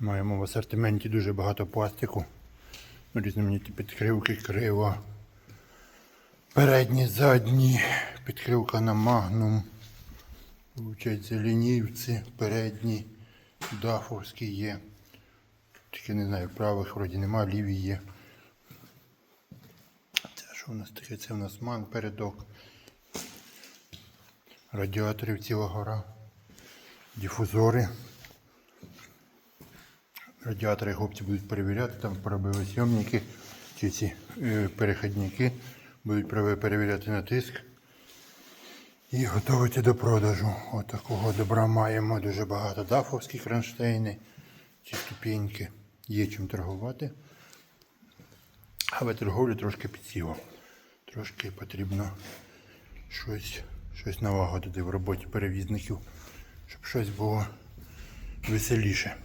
Маємо в асортименті дуже багато пластику. Різноманітні підкривки, крива. Передні, задні, підкривка на магнум. Получається, лінівці, передні, дафовські є. Тільки не знаю, правих вроді нема, ліві є. Це що у нас таке? Це у нас ман, передок. Радіаторів ціла гора. Дифузори. Радіатори хлопці будуть перевіряти, там пробили сйомники чи ці е, перехідники. Будуть пере- перевіряти на тиск і готувати до продажу. От такого добра маємо дуже багато. Дафовські кронштейни, ці ступеньки. Є чим торгувати. Але торговля трошки підсіла. Трошки потрібно щось, щось налагодити в роботі перевізників, щоб щось було веселіше.